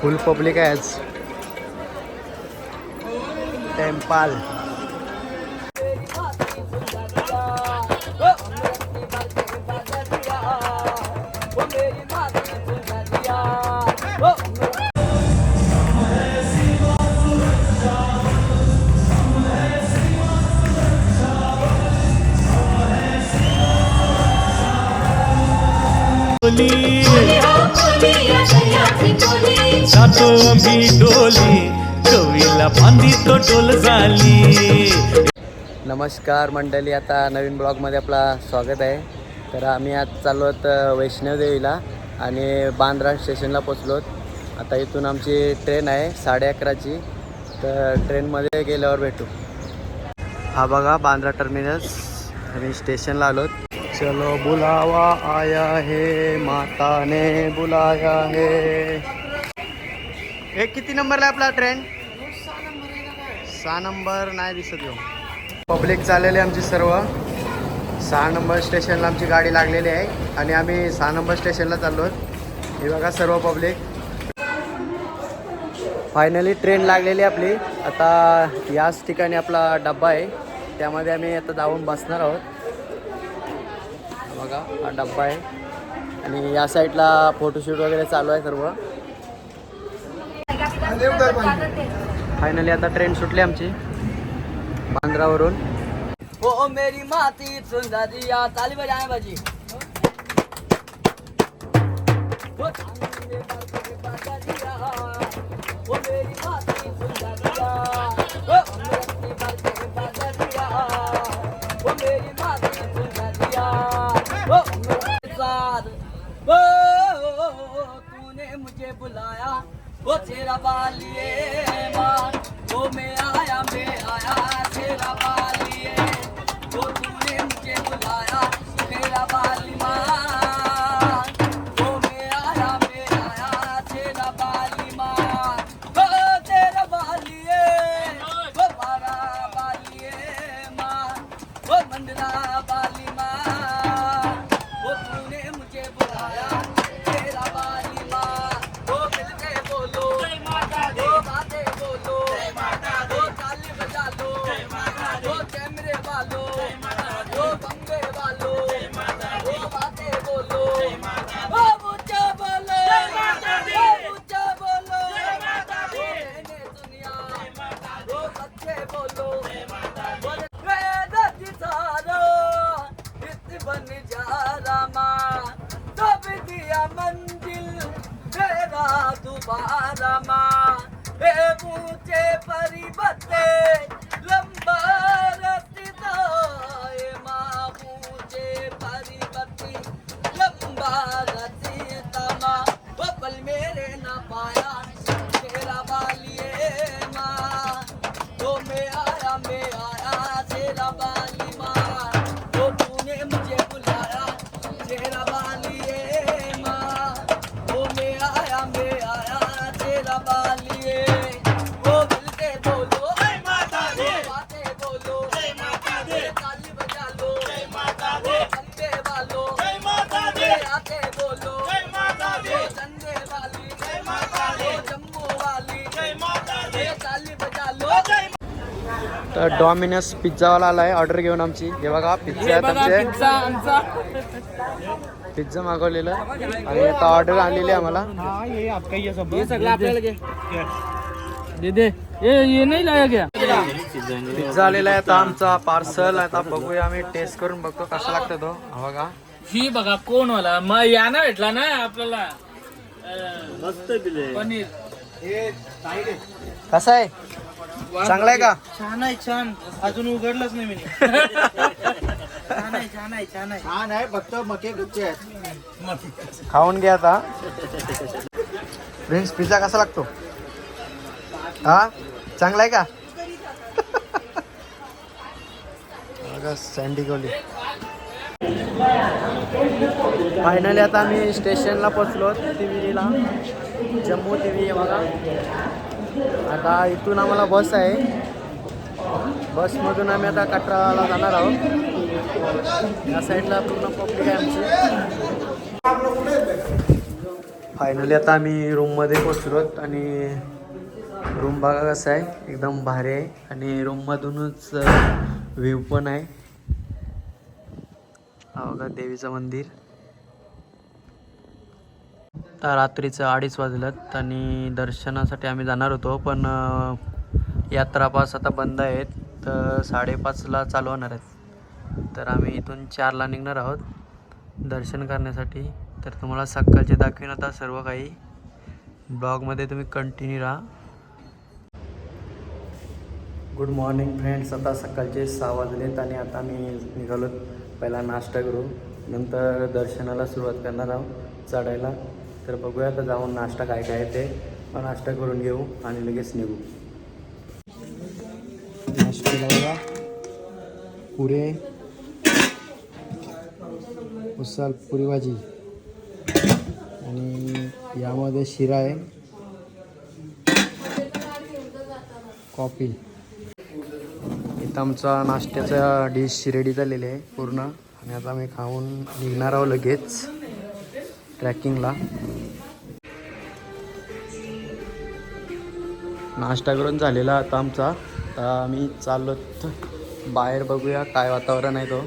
फुल public आहे आज temple आम्ही डोली कवीला बांधी तो डोल झाली. नमस्कार मंडळी आता नवीन ब्लॉगमध्ये आपला स्वागत आहे. तर आम्ही आज चाललो आहोत वैष्णवदेवीला आणि बांद्रा स्टेशनला पोचलो आता इथून आमची ट्रेन आहे साडे अकराची. तर ट्रेनमध्ये गेल्यावर भेटू. हा बघा बांद्रा टर्मिनस आणि स्टेशनला आलो चलो बुलावा आया है माता ने बुलाया है. हे किती नंबरला आपला ट्रेन? सहा नंबर नाही दिसत येऊ. पब्लिक चाललेली आहे आमची सर्व. सहा नंबर स्टेशनला आमची गाडी लागलेली आहे आणि आम्ही सहा नंबर स्टेशनला चाललो आहोत. हे बघा सर्व पब्लिक. फायनली ट्रेन लागलेली आहे आपली. आता याच ठिकाणी आपला डब्बा आहे. त्यामध्ये आम्ही आता जाऊन बसणार आहोत. बघा हा डब्बा आहे. आणि या साईडला फोटोशूट वगैरे चालू आहे सर्व. फायनली आता ट्रेन सुटली आमची. बांद्रावरून. ओ मेरी माती सुंदरिया ताली बजाए बाजी ओ मेरी माती सुंदरिया, ओ अमृती मुझे बुलाया. ओ तेरा बालिए माँ ओ मैं डॉमिनस पिझ्झावाला आलाय. ऑर्डर घेऊन आमची. हे बघा पिझ्झा आहेत आमचे. पिझ्झा मागवलेलं. आणि आता ऑर्डर आलेली आहे आम्हाला. दे दे. ये ये नहीं लाया गया पिझ्झा आलेला आहे आता आमचा पार्सल आता बघूया आम्ही टेस्ट करून बघतो कसा लागतो तो. हा बघा. ही बघा कोण वाला मग याना भेटला ना आपल्याला. मस्त पनीर. कसा आहे? चांगला आहे का? छान आहे छान. अजून उघडलंच नाही मी. छान आहे छान आहे छान आहे. छान आहे फक्त मके कच्चे आहेत. खाऊन घ्या आता. प्रिन्स पिझ्झा कसा लागतो? हा? चांगला आहे का? बघा सँडिकोली फायनली आता आम्ही स्टेशनला पोचलो तिविरीला जम्मू तिवी बघा. आता इथून आम्हाला बस आहे. बसमधून आम्ही आता कटराला जाणार आहोत. या साईडला पूर्ण पब्लिक आहे आमची. फायनली आता आम्ही रूममध्ये पोचलो आणि रूम बघा कसं आहे. एकदम भारी आहे. आणि रूममधूनच व्ह्यू uh, पण आहे. अवघा देवीचं मंदिर. आता रात्रीचं अडीच वाजलं आणि दर्शनासाठी आम्ही जाणार होतो पण यात्रा पास आता बंद आहेत तर साडेपाचला चालू होणार आहेत. तर आम्ही इथून चारला निघणार आहोत दर्शन करण्यासाठी. तर तुम्हाला सकाळचे दाखवीन आता सर्व काही. ब्लॉगमध्ये तुम्ही कंटिन्यू राहा. गुड मॉर्निंग फ्रेंड्स आता सकाळचे सहा वाजलेत आणि आता मी निघालो पहिला नाश्ता करू नंतर दर्शनाला सुरुवात करणार आहोत चढायला. तर बघूया आता जाऊन नाश्ता काय काय ते. नाश्ता करून घेऊ आणि लगेच निघू. नाश्ता पुरे. उसाल पुरी भाजी. आणि यामध्ये शिरा आहे. कॉफी. इथं आमचा नाश्त्याचा डिश रेडी झालेली आहे पूर्ण. आणि आता आम्ही खाऊन निघणार आहोत लगेच ट्रॅकिंगला. नाश्ता करून झालेला आता आमचा. आता आम्ही चाललो बाहेर बघूया काय वातावरण आहे तो.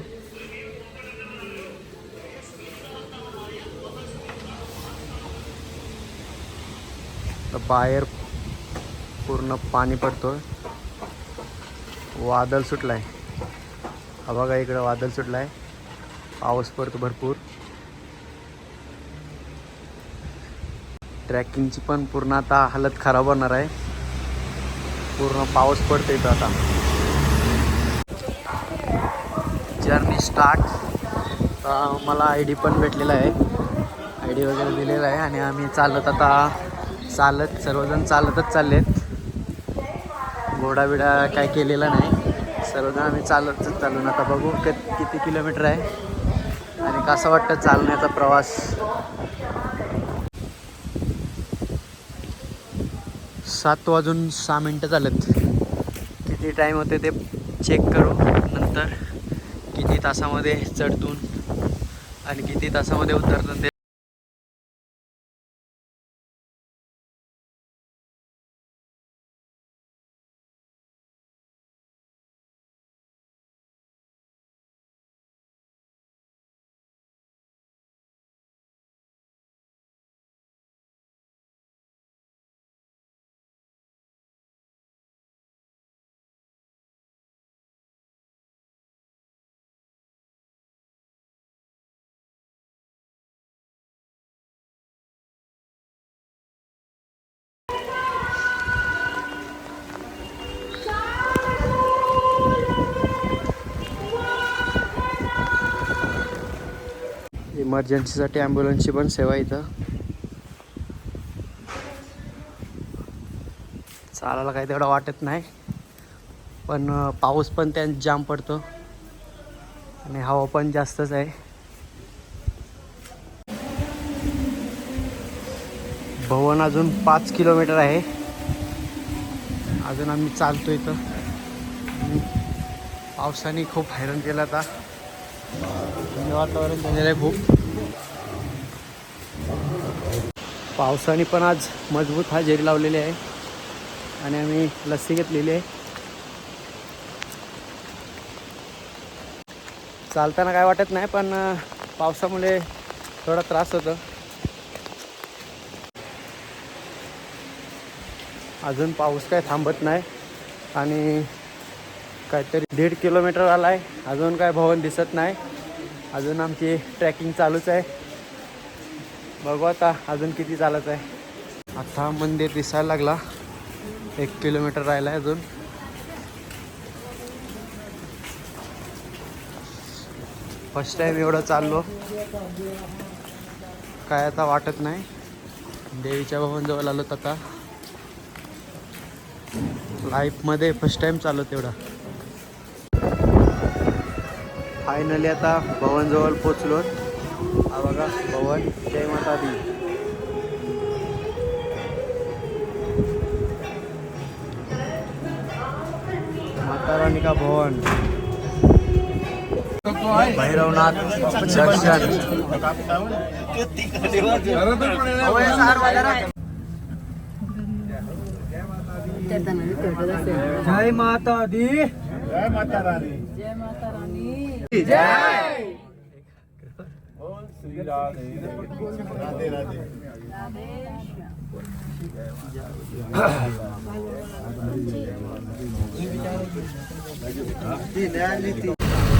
बाहेर पूर्ण पाणी पडतं वादळ सुटलं आहे हा बघा इकडं वादळ सुटलं आहे पाऊस पडतो भरपूर. ट्रॅकिंगची पण पूर्ण आता हालत खराब होणार आहे. पूर्ण पाऊस पडतो इथं आता. जर्नी स्टार्ट मला आय डी पण भेटलेला आहे. आय डी वगैरे दिलेला आहे आणि आम्ही चालत आता चालत सर्वजण चालतच चाललेत. आहेत घोडाबिडा काय केलेला नाही. सर्वजण आम्ही चालतच चालून आता बघू क किती किलोमीटर आहे. आणि कसं वाटतं चालण्याचा प्रवास? सात वाजून सहा मिनटं झालेत. किती टाईम होते ते चेक करू नंतर किती तासामध्ये चढतून आणि किती तासामध्ये उतरतून ते इमर्जन्सीसाठी ॲम्ब्युलन्सची पण सेवा इथं. चालायला काही तेवढं वाटत नाही. पण पाऊस पण त्यात जाम पडतो. आणि हवा पण जास्तच आहे. भवन अजून पाच किलोमीटर आहे. अजून आम्ही चालतो इथं. पावसाने खूप हैराण केलं आता. वातावरण झालेलं आहे खूप. पावसाने पण आज मजबूत हजेरी लावलेली आहे. आणि आम्ही लस्सी घेतलेली आहे. चालताना काय वाटत नाही पण पावसामुळे थोडा त्रास होतो. अजून पाऊस काय थांबत नाही. आणि काहीतरी दीड किलोमीटर आला आहे अजून काय भवन दिसत नाही. अजून आमची ट्रॅकिंग चालूच आहे. बघू आता अजून किती चालत आहे. आता मंदिर दिसायला लागला. एक किलोमीटर राहिला आहे अजून. फर्स्ट टाईम एवढं चाललो. काय आता वाटत नाही. देवीच्या भवनजवळ आलो आता. लाईफमध्ये फर्स्ट टाईम चाललो तेवढा. फायनली आता भवनजवळ पोचलो हा बघा भवन जय माता दी माता रानी का भवन भैरवनाथ दर्शन जय माता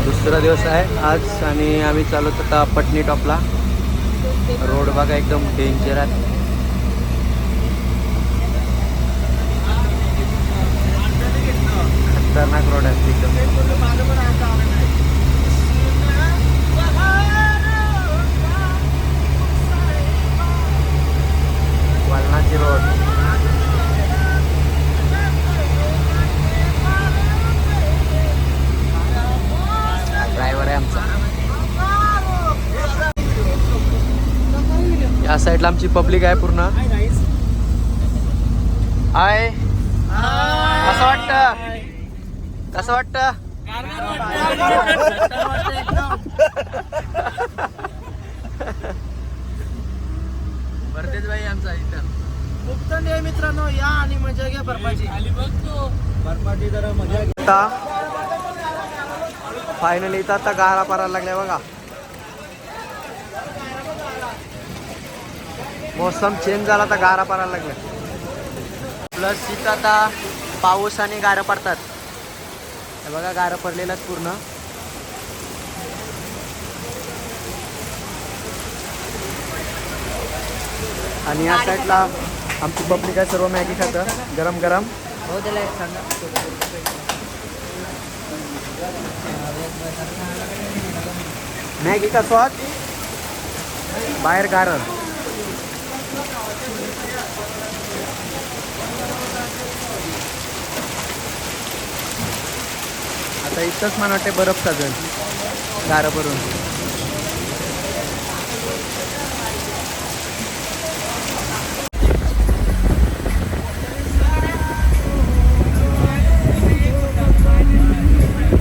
दुसरा दिवस आहे आज आणि आम्ही चालत आता पटनी टॉपला रोड बघा एकदम डेंजर आहे. खतरनाक रोड आहे. एकदम वालनाची रोड ड्रायव्हर आहे आमचा या साईडला आमची पब्लिक आहे पूर्ण. हाय कसं वाटतं? कसं वाटतं? भरतेच बाई आमचा इथं. मुक्तंड आहे मित्रांनो या आणि मजा घ्या बर्फाची. बर्फाची जरा मजा घ्या. आता फायनली इथं आता गारा पडायला लागल्या बघा. मोसम चेंज झाला तर गारा पडायला लागल्या प्लस इथं आता पाऊस आणि गारं पडतात. हे बघा गारं पडलेलं पूर्ण. आणि या साईडला आमची पब्लिक आहे सर्व मॅगी खातं. गरम गरम. मॅगी का स्वाद बाहेर गारं. आता इथंच मला वाटते बरफ साजल गारं भरून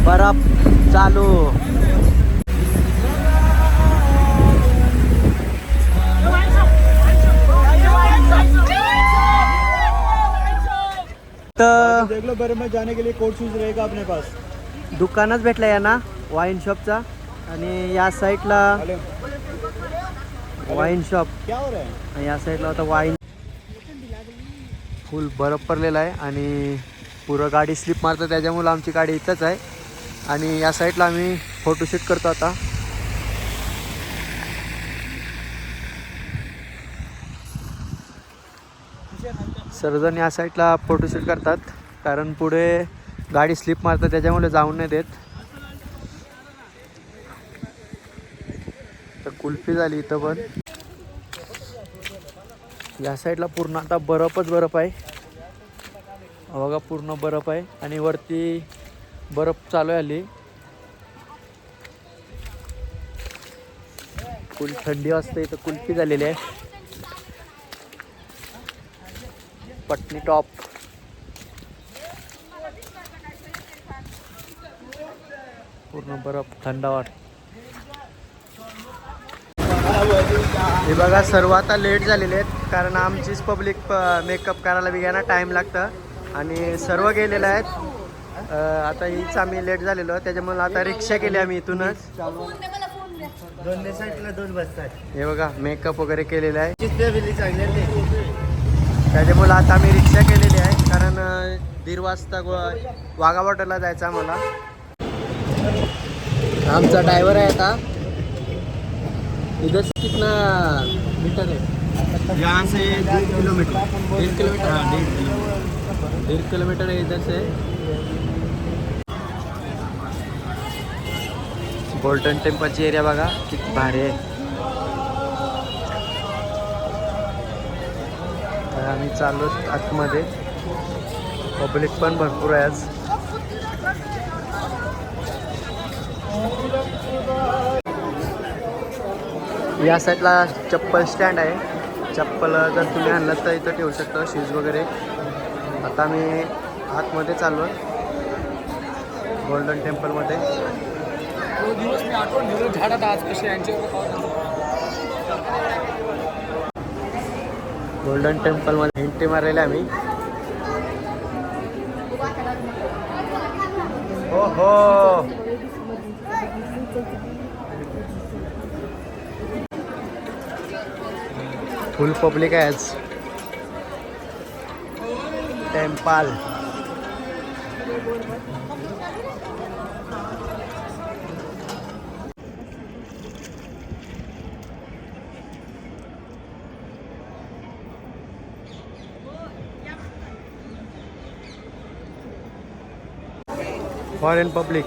बरफ चालू तर देख लो बर्फ में जाने के लिए कोट शूज रहेगा अपने पास दुकानच भेटलं या ना वाईन शॉपचा आणि या साईडला वाईन शॉप आणि या साईडला होता वाईन फुल बरफ पडलेला आहे आणि पुरं गाडी स्लिप मारतं त्याच्यामुळं आमची गाडी इथंच आहे. आणि या साईडला आम्ही फोटोशूट करतो आता. सर्वजण या साईडला फोटोशूट करतात कारण पुढे गाडी स्लिप मारतं त्याच्यामुळे जाऊन नाही देत. तर कुल्फी झाली इथं पण. या साईडला पूर्ण आता बर्फच बर्फ आहे. बघा पूर्ण बर्फ आहे. आणि वरती बर्फ चालू आहे आली कुल थंडी वाजते इथं कुल्फी झालेली आहे. पटनी टॉप बर्फ थंड वाट हे बघा सर्व आता लेट झालेले आहेत कारण आमचीच पब्लिक मेकअप करायला बी ना टाईम लागतं. आणि सर्व गेलेले आहेत. आता हीच आम्ही लेट झालेलो त्याच्यामुळे आता रिक्षा केली आम्ही इथूनच. हे बघा मेकअप वगैरे केलेला आहे. त्याच्यामुळे आता आम्ही रिक्षा केलेली आहे कारण दीड वाजता वाघा बॉर्डरला जायचं आम्हाला. आमचा ड्रायव्हर आहे आता. इधर से कितना मीटर है यहाँ से डेढ़ किलोमीटर। डेढ़ किलोमीटर? हाँ डेढ़ किलोमीटर। डेढ़ किलोमीटर है इधर से. गोल्डन टेम्पलची एरिया बघा किती भारी आहे. तर आम्ही चाललो आतमध्ये. पब्लिक पण भरपूर आहे आज. या साईडला चप्पल स्टँड आहे. चप्पल जर तुम्ही आणलं तर इथं ठेवू शकता शूज वगैरे. आता मी आतमध्ये चाललो गोल्डन टेम्पलमध्ये तो दिवस मी आठवण ठेवलं झाडात आज कसे यांच्यावर गोल्डन टेम्पलमध्ये एंट्री मारलेली आम्ही. हो हो फुल पब्लिक आहे आज. टेम्पल. Foreign public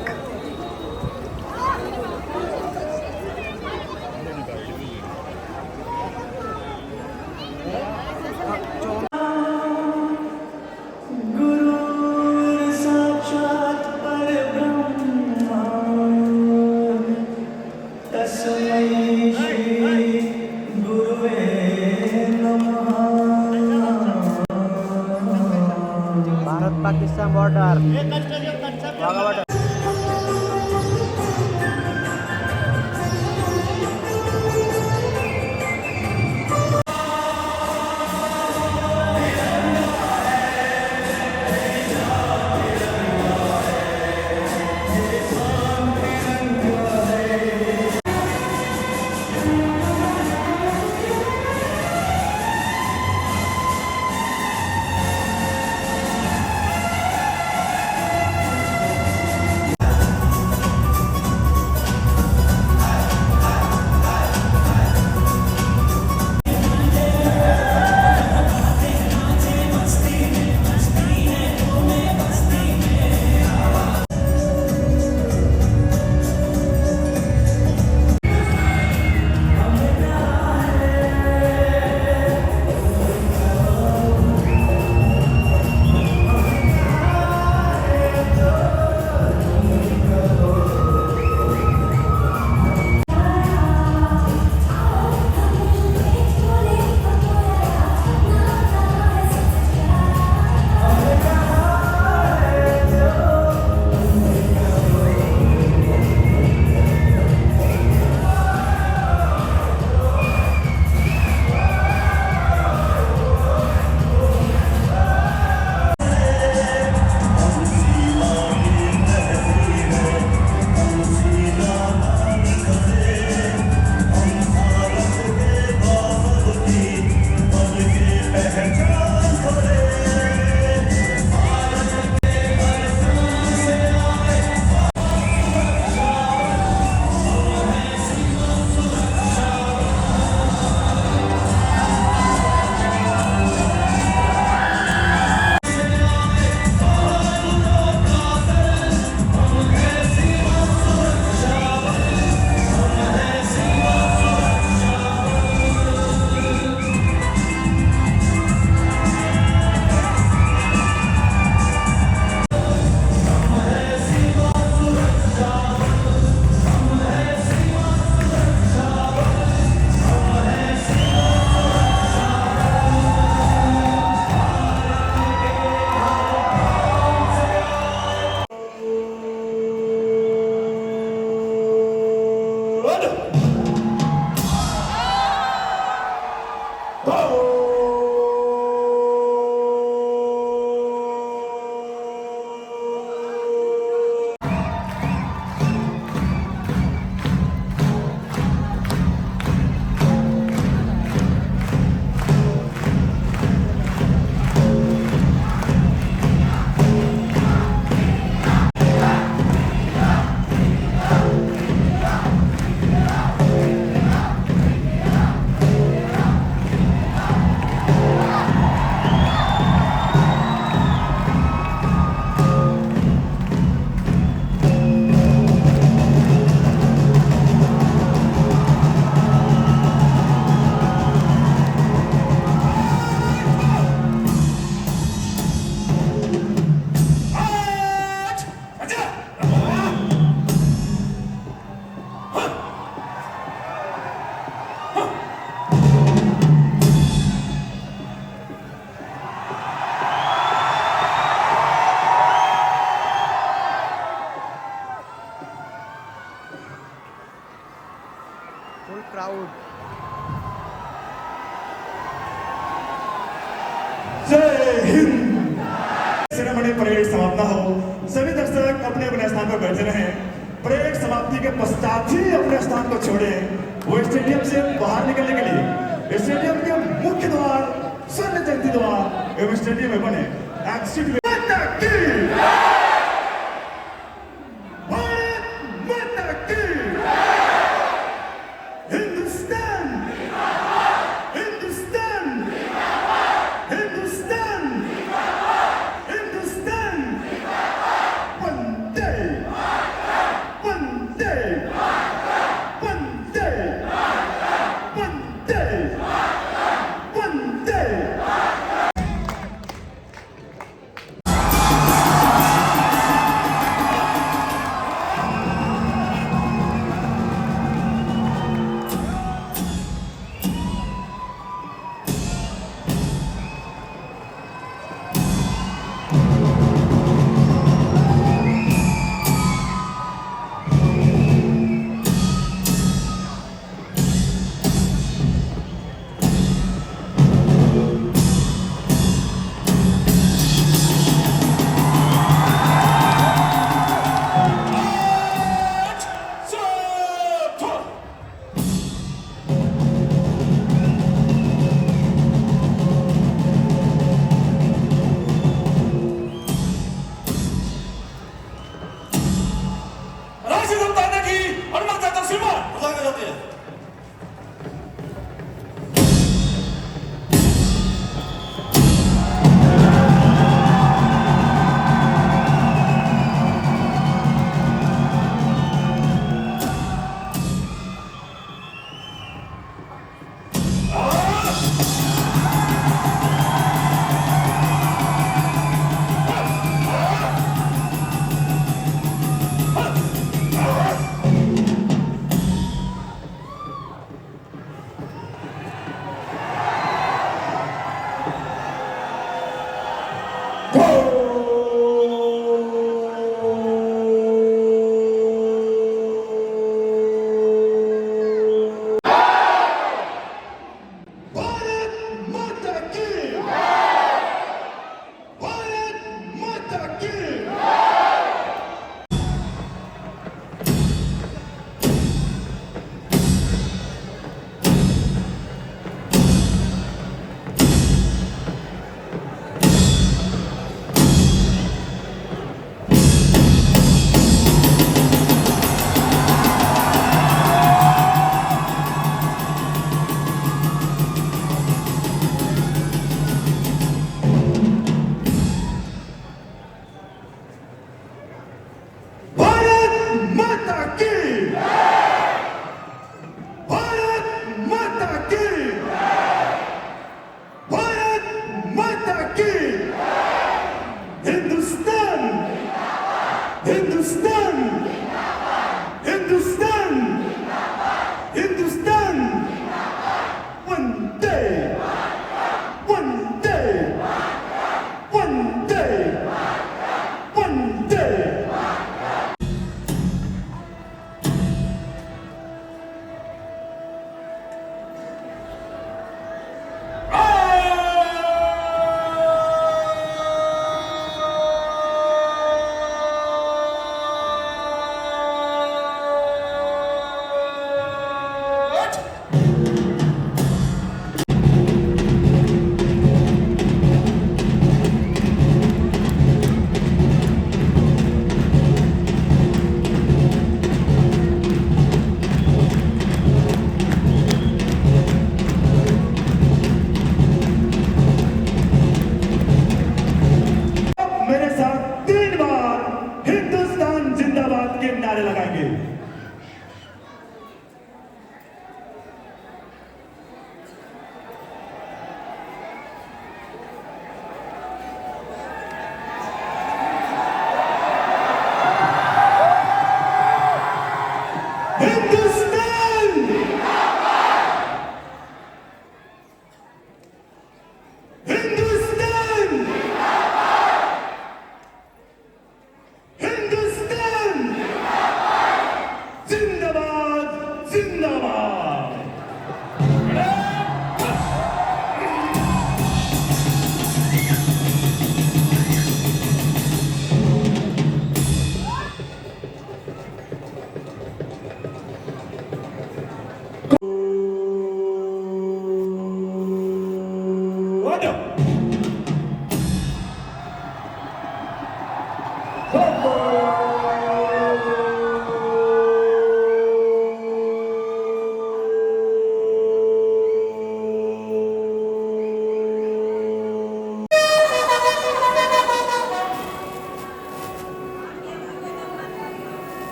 себе.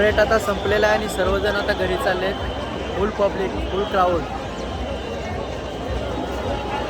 परेड आता संपलेला आहे आणि सर्वजण आता घरी चालले आहेत फुल पब्लिक फुल क्राऊड